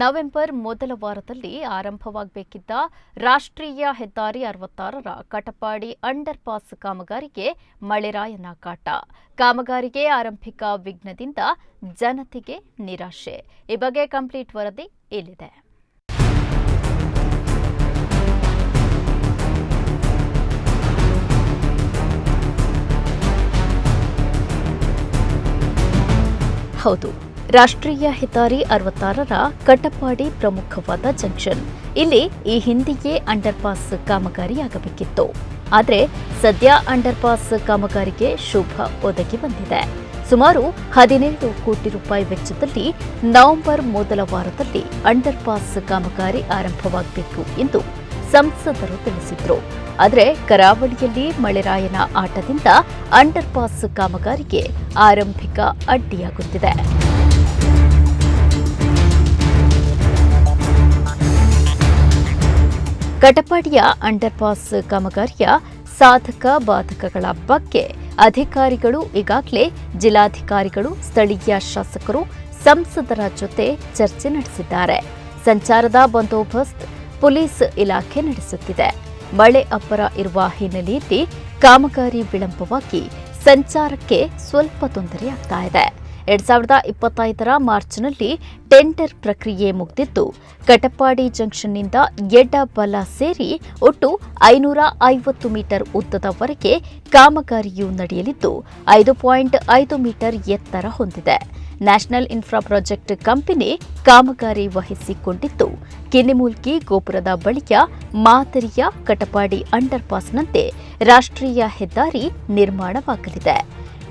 November ಮೊದಲ ವಾರದಲ್ಲಿ ಆರಂಭವಾಗಬೇಕಿದ್ದ ರಾಷ್ಟ್ರೀಯ ಹೆದ್ದಾರಿ ಅರವತ್ತಾರರ ಕಟಪಾಡಿ ಅಂಡರ್ ಪಾಸ್ ಕಾಮಗಾರಿಗೆ ಮಳೆರಾಯನ ಕಾಟ. ಕಾಮಗಾರಿಗೆ ಆರಂಭಿಕ ವಿಘ್ನದಿಂದ ಜನತೆಗೆ ನಿರಾಶೆ. ಈ ಬಗ್ಗೆ ಕಂಪ್ಲೀಟ್ ವರದಿ ಇಲ್ಲಿದೆ. ಹೌದು. ರಾಷ್ಟ್ರೀಯ ಹೆದ್ದಾರಿ ಅರವತ್ತಾರರ ಕಟಪಾಡಿ ಪ್ರಮುಖವಾದ ಜಂಕ್ಷನ್. ಇಲ್ಲಿ ಈ ಹಿಂದೆಯೇ ಅಂಡರ್ಪಾಸ್ ಕಾಮಗಾರಿಯಾಗಬೇಕಿತ್ತು. ಆದರೆ ಸದ್ಯ ಅಂಡರ್ಪಾಸ್ ಕಾಮಗಾರಿಗೆ ಶುಭ ಒದಗಿ ಬಂದಿದೆ. ಸುಮಾರು ಹದಿನೈದು ಕೋಟಿ ರೂಪಾಯಿ ವೆಚ್ಚದಲ್ಲಿ ನವೆಂಬರ್ ಮೊದಲ ವಾರದಲ್ಲಿ ಅಂಡರ್ಪಾಸ್ ಕಾಮಗಾರಿ ಆರಂಭವಾಗಬೇಕು ಎಂದು ಸಂಸದರು ತಿಳಿಸಿದ್ರು. ಆದರೆ ಕರಾವಳಿಯಲ್ಲಿ ಮಳೆರಾಯನ ಆಟದಿಂದ ಅಂಡರ್ಪಾಸ್ ಕಾಮಗಾರಿಗೆ ಆರಂಭಿಕ ಅಡ್ಡಿಯಾಗುತ್ತಿದೆ. ಕಟಪಾಡಿಯ ಅಂಡರ್ಪಾಸ್ ಕಾಮಗಾರಿಯ ಸಾಧಕ ಬಾಧಕಗಳ ಬಗ್ಗೆ ಅಧಿಕಾರಿಗಳು ಈಗಾಗಲೇ ಜಿಲ್ಲಾಧಿಕಾರಿಗಳು, ಸ್ಥಳೀಯ ಶಾಸಕರು, ಸಂಸದರ ಜೊತೆ ಚರ್ಚೆ ನಡೆಸಿದ್ದಾರೆ. ಸಂಚಾರದ ಬಂದೋಬಸ್ತ್ ಪೊಲೀಸ್ ಇಲಾಖೆ ನಡೆಸುತ್ತಿದೆ. ಮಳೆ ಅಬ್ಬರ ಇರುವ ಹಿನ್ನೆಲೆಯಲ್ಲಿ ಕಾಮಗಾರಿ ವಿಳಂಬವಾಗಿ ಸಂಚಾರಕ್ಕೆ ಸ್ವಲ್ಪ ತೊಂದರೆಯಾಗ್ತಾ ಇದೆ. ಎರಡ್ ಸಾವಿರದ ಇಪ್ಪತ್ತೈದರ ಮಾರ್ಚ್ನಲ್ಲಿ ಟೆಂಡರ್ ಪ್ರಕ್ರಿಯೆ ಮುಗಿದಿದ್ದು, ಕಟಪಾಡಿ ಜಂಕ್ಷನ್ನಿಂದ ಎಡ ಬಲ ಸೇರಿ ಒಟ್ಟು ಐನೂರ ಐವತ್ತು ಮೀಟರ್ ಉದ್ದದವರೆಗೆ ಕಾಮಗಾರಿಯು ನಡೆಯಲಿದ್ದು, ಐದು ಪಾಯಿಂಟ್ ಐದು ಮೀಟರ್ ಎತ್ತರ ಹೊಂದಿದೆ. ನ್ಯಾಷನಲ್ ಇನ್ಫ್ರಾ ಪ್ರಾಜೆಕ್ಟ್ ಕಂಪನಿ ಕಾಮಗಾರಿ ವಹಿಸಿಕೊಂಡಿದ್ದು, ಕಿನ್ನಿಮೂಲ್ಕಿ ಗೋಪುರದ ಬಳಿಯ ಮಾದರಿಯ ಕಟಪಾಡಿ ಅಂಡರ್ಪಾಸ್ನಂತೆ ರಾಷ್ಟ್ರೀಯ ಹೆದ್ದಾರಿ ನಿರ್ಮಾಣವಾಗಲಿದೆ.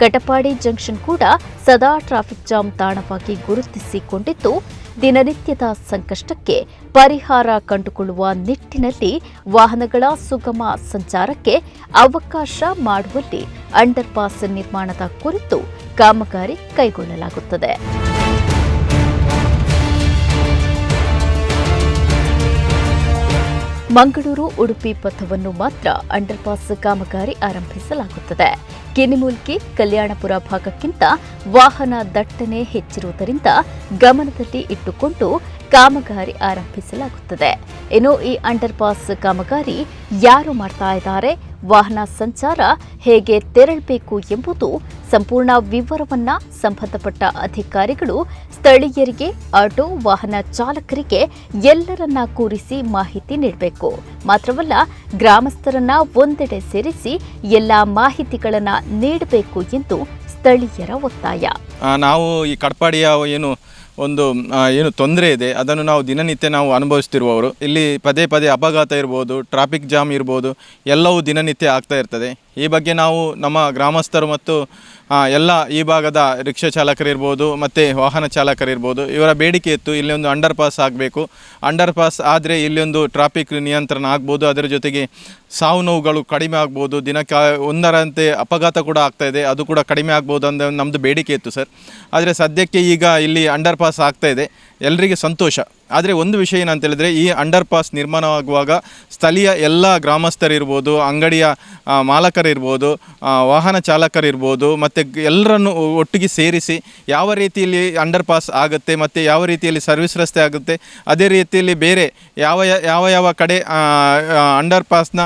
ಕಟಪಾಡಿ ಜಂಕ್ಷನ್ ಕೂಡ ಸದಾ ಟ್ರಾಫಿಕ್ ಜಾಮ್ ತಾಣವಾಗಿ ಗುರುತಿಸಿಕೊಂಡಿದ್ದು, ದಿನನಿತ್ಯದ ಸಂಕಷ್ಟಕ್ಕೆ ಪರಿಹಾರ ಕಂಡುಕೊಳ್ಳುವ ನಿಟ್ಟಿನಲ್ಲಿ ವಾಹನಗಳ ಸುಗಮ ಸಂಚಾರಕ್ಕೆ ಅವಕಾಶ ಮಾಡುವಲ್ಲಿ ಅಂಡರ್ಪಾಸ್ ನಿರ್ಮಾಣದ ಕುರಿತು ಕಾಮಗಾರಿ ಕೈಗೊಳ್ಳಲಾಗುತ್ತದೆ. ಮಂಗಳೂರು, ಉಡುಪಿ ಪಥವನ್ನು ಮಾತ್ರ ಅಂಡರ್ಪಾಸ್ ಕಾಮಗಾರಿ ಆರಂಭಿಸಲಾಗುತ್ತದೆ. ಕಿನಿಮೂಲ್ಕಿ ಕಲ್ಯಾಣಪುರ ಭಾಗಕ್ಕಿಂತ ವಾಹನ ದಟ್ಟಣೆ ಹೆಚ್ಚಿರುವುದರಿಂದ ಗಮನದಲ್ಲಿ ಇಟ್ಟುಕೊಂಡು ಕಾಮಗಾರಿ ಆರಂಭಿಸಲಾಗುತ್ತದೆ. ಇನ್ನು ಈ ಅಂಡರ್ ಪಾಸ್ ಕಾಮಗಾರಿ ಯಾರು ಮಾಡ್ತಾ ಇದ್ದಾರೆ, ವಾಹನ ಸಂಚಾರ ಹೇಗೆ ತೆರಳಬೇಕು ಎಂಬುದು ಸಂಪೂರ್ಣ ವಿವರವನ್ನ ಸಂಬಂಧಪಟ್ಟ ಅಧಿಕಾರಿಗಳು, ಸ್ಥಳೀಯರಿಗೆ, ಆಟೋ ವಾಹನ ಚಾಲಕರಿಗೆ ಎಲ್ಲರನ್ನ ಕೂರಿಸಿ ಮಾಹಿತಿ ನೀಡಬೇಕು. ಮಾತ್ರವಲ್ಲ, ಗ್ರಾಮಸ್ಥರನ್ನ ಒಂದೆಡೆ ಸೇರಿಸಿ ಎಲ್ಲಾ ಮಾಹಿತಿಗಳನ್ನ ನೀಡಬೇಕು ಎಂದು ಸ್ಥಳೀಯರ ಒತ್ತಾಯ. ನಾವು ಈ ಕಡ್ಪಾಡಿಯ ಏನು ಒಂದು ಏನು ತೊಂದರೆ ಇದೆ, ಅದನ್ನು ನಾವು ದಿನನಿತ್ಯ ನಾವು ಅನುಭವಿಸ್ತಿರುವವರು. ಇಲ್ಲಿ ಪದೇ ಪದೇ ಅಪಘಾತ ಇರ್ಬೋದು ಟ್ರಾಫಿಕ್ ಜಾಮ್ ಇರ್ಬೋದು, ಎಲ್ಲವೂ ದಿನನಿತ್ಯ ಆಗ್ತಾ ಇರ್ತದೆ. ಈ ಬಗ್ಗೆ ನಾವು ನಮ್ಮ ಗ್ರಾಮಸ್ಥರು ಮತ್ತು ಎಲ್ಲ ಈ ಭಾಗದ ರಿಕ್ಷಾ ಚಾಲಕರಿರ್ಬೋದು ಮತ್ತು ವಾಹನ ಚಾಲಕರಿರ್ಬೋದು ಇವರ ಬೇಡಿಕೆ ಇತ್ತು ಇಲ್ಲಿ ಒಂದು ಅಂಡರ್ ಪಾಸ್ ಆಗಬೇಕು. ಅಂಡರ್ ಪಾಸ್ ಆದರೆ ಇಲ್ಲಿ ಒಂದು ಟ್ರಾಫಿಕ್ ನಿಯಂತ್ರಣ ಆಗ್ಬೋದು, ಅದರ ಜೊತೆಗೆ ಸಾವು ನೋವುಗಳು ಕಡಿಮೆ ಆಗ್ಬೋದು, ದಿನಕ್ಕೆ ಒಂದರಂತೆ ಅಪಘಾತ ಕೂಡ ಆಗ್ತಾಯಿದೆ ಅದು ಕೂಡ ಕಡಿಮೆ ಆಗ್ಬೋದು ಅಂತ ನಮ್ಮದು ಬೇಡಿಕೆ ಇತ್ತು ಸರ್. ಆದರೆ ಸದ್ಯಕ್ಕೆ ಈಗ ಇಲ್ಲಿ ಅಂಡರ್ ಪಾಸ್ ಆಗ್ತಾಯಿದೆ ಎಲ್ಲರಿಗೆ ಸಂತೋಷ. ಆದರೆ ಒಂದು ವಿಷಯ ಏನಂತ ಹೇಳಿದ್ರೆ, ಈ ಅಂಡರ್ ಪಾಸ್ ನಿರ್ಮಾಣವಾಗುವಾಗ ಸ್ಥಳೀಯ ಎಲ್ಲ ಗ್ರಾಮಸ್ಥರಿರ್ಬೋದು, ಅಂಗಡಿಯ ಮಾಲಕರಿರ್ಬೋದು ವಾಹನ ಚಾಲಕರಿರ್ಬೋದು, ಮತ್ತು ಎಲ್ಲರನ್ನು ಒಟ್ಟಿಗೆ ಸೇರಿಸಿ ಯಾವ ರೀತಿಯಲ್ಲಿ ಅಂಡರ್ ಪಾಸ್ ಆಗುತ್ತೆ, ಮತ್ತು ಯಾವ ರೀತಿಯಲ್ಲಿ ಸರ್ವಿಸ್ ರಸ್ತೆ ಆಗುತ್ತೆ, ಅದೇ ರೀತಿಯಲ್ಲಿ ಬೇರೆ ಯಾವ ಯಾವ ಯಾವ ಕಡೆ ಅಂಡರ್ ಪಾಸ್ನ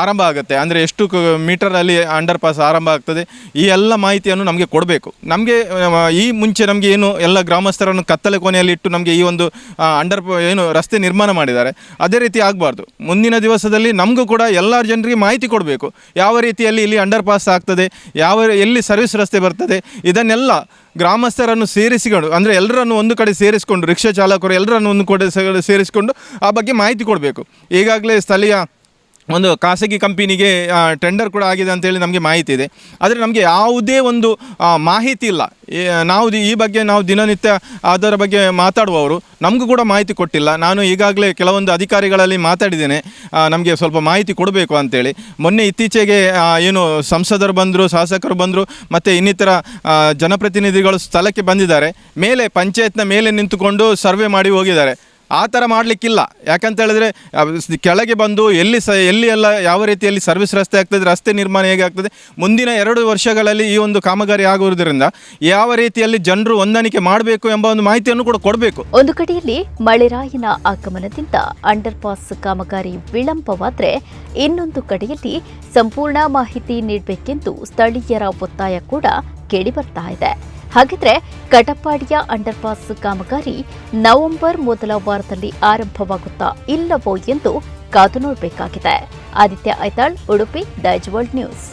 ಆರಂಭ ಆಗುತ್ತೆ. ಅಂದರೆ ಎಷ್ಟು ಮೀಟರಲ್ಲಿ ಅಂಡರ್ ಪಾಸ್ ಆರಂಭ ಆಗ್ತದೆ, ಈ ಎಲ್ಲ ಮಾಹಿತಿಯನ್ನು ನಮಗೆ ಕೊಡಬೇಕು. ನಮಗೆ ಈ ಮುಂಚೆ ನಮಗೆ ಏನು ಎಲ್ಲ ಗ್ರಾಮಸ್ಥರನ್ನು ಕತ್ತಲೆ ಕೊನೆಯಲ್ಲಿ ಇಟ್ಟು ನಮಗೆ ಈ ಒಂದು ಅಂಡರ್ ಏನು ರಸ್ತೆ ನಿರ್ಮಾಣ ಮಾಡಿದ್ದಾರೆ. ಅದೇ ರೀತಿ ಆಗಬಾರ್ದು. ಮುಂದಿನ ದಿವಸದಲ್ಲಿ ನಮಗೂ ಕೂಡ ಎಲ್ಲ ಜನರಿಗೆ ಮಾಹಿತಿ ಕೊಡಬೇಕು. ಯಾವ ರೀತಿಯಲ್ಲಿ ಇಲ್ಲಿ ಅಂಡರ್ ಪಾಸ್ ಆಗ್ತದೆ, ಯಾವ ಎಲ್ಲಿ ಸರ್ವಿಸ್ ರಸ್ತೆ ಬರ್ತದೆ, ಇದನ್ನೆಲ್ಲ ಗ್ರಾಮಸ್ಥರನ್ನು ಸೇರಿಸಿಕೊಂಡು, ಅಂದರೆ ಎಲ್ಲರನ್ನು ಒಂದು ಕಡೆ ಸೇರಿಸಿಕೊಂಡು, ರಿಕ್ಷಾ ಚಾಲಕರು ಎಲ್ಲರನ್ನು ಒಂದು ಕಡೆ ಸೇರಿಸಿಕೊಂಡು ಆ ಬಗ್ಗೆ ಮಾಹಿತಿ ಕೊಡಬೇಕು. ಈಗಾಗಲೇ ಸ್ಥಳೀಯ ಒಂದು ಖಾಸಗಿ ಕಂಪನಿಗೆ ಟೆಂಡರ್ ಕೂಡ ಆಗಿದೆ ಅಂತೇಳಿ ನಮಗೆ ಮಾಹಿತಿ ಇದೆ. ಆದರೆ ನಮಗೆ ಯಾವುದೇ ಒಂದು ಮಾಹಿತಿ ಇಲ್ಲ. ನಾವು ಈ ಬಗ್ಗೆ ನಾವು ದಿನನಿತ್ಯ ಅದರ ಬಗ್ಗೆ ಮಾತಾಡುವವರು, ನಮಗೂ ಕೂಡ ಮಾಹಿತಿ ಕೊಟ್ಟಿಲ್ಲ. ನಾನು ಈಗಾಗಲೇ ಕೆಲವೊಂದು ಅಧಿಕಾರಿಗಳಲ್ಲಿ ಮಾತಾಡಿದ್ದೇನೆ. ನಮಗೆ ಸ್ವಲ್ಪ ಮಾಹಿತಿ ಕೊಡಬೇಕು ಅಂತೇಳಿ. ಮೊನ್ನೆ ಇತ್ತೀಚೆಗೆ ಏನು ಸಂಸದರು ಬಂದರು, ಶಾಸಕರು ಬಂದರು, ಮತ್ತು ಇನ್ನಿತರ ಜನಪ್ರತಿನಿಧಿಗಳು ಸ್ಥಳಕ್ಕೆ ಬಂದಿದ್ದಾರೆ. ಮೇಲೆ ಪಂಚಾಯತ್ನ ಮೇಲೆ ನಿಂತುಕೊಂಡು ಸರ್ವೆ ಮಾಡಿ ಹೋಗಿದ್ದಾರೆ. ಆ ಥರ ಮಾಡಲಿಕ್ಕಿಲ್ಲ. ಯಾಕಂತ ಹೇಳಿದ್ರೆ ಕೆಳಗೆ ಬಂದು ಎಲ್ಲಿ ಸ, ಎಲ್ಲಿ ಎಲ್ಲ ಯಾವ ರೀತಿಯಲ್ಲಿ ಸರ್ವಿಸ್ ರಸ್ತೆ ಆಗ್ತದೆ, ರಸ್ತೆ ನಿರ್ಮಾಣ ಹೇಗೆ ಆಗ್ತದೆ, ಮುಂದಿನ ಎರಡು ವರ್ಷಗಳಲ್ಲಿ ಈ ಒಂದು ಕಾಮಗಾರಿ ಆಗುವುದರಿಂದ ಯಾವ ರೀತಿಯಲ್ಲಿ ಜನರು ಹೊಂದಾಣಿಕೆ ಮಾಡಬೇಕು ಎಂಬ ಒಂದು ಮಾಹಿತಿಯನ್ನು ಕೂಡ ಕೊಡಬೇಕು. ಒಂದು ಕಡೆಯಲ್ಲಿ ಮಳೆರಾಯನ ಆಗಮನದಿಂದ ಅಂಡರ್ ಪಾಸ್ ಕಾಮಗಾರಿ ವಿಳಂಬವಾದರೆ ಇನ್ನೊಂದು ಕಡೆಯಲ್ಲಿ ಸಂಪೂರ್ಣ ಮಾಹಿತಿ ನೀಡಬೇಕೆಂದು ಸ್ಥಳೀಯರ ಒತ್ತಾಯ ಕೂಡ ಕೇಳಿ ಬರ್ತಾ ಇದೆ. ಹಾಗಿದ್ರೆ ಕಟಪಾಡಿಯ ಅಂಡರ್ಪಾಸ್ ಕಾಮಗಾರಿ ನವೆಂಬರ್ ಮೊದಲ ವಾರದಲ್ಲಿ ಆರಂಭವಾಗುತ್ತಾ ಇಲ್ಲವೋ ಎಂದು ಕಾದು ನೋಡಬೇಕಾಗಿದೆ. Aditya Aithal, Udupi Daiji world news.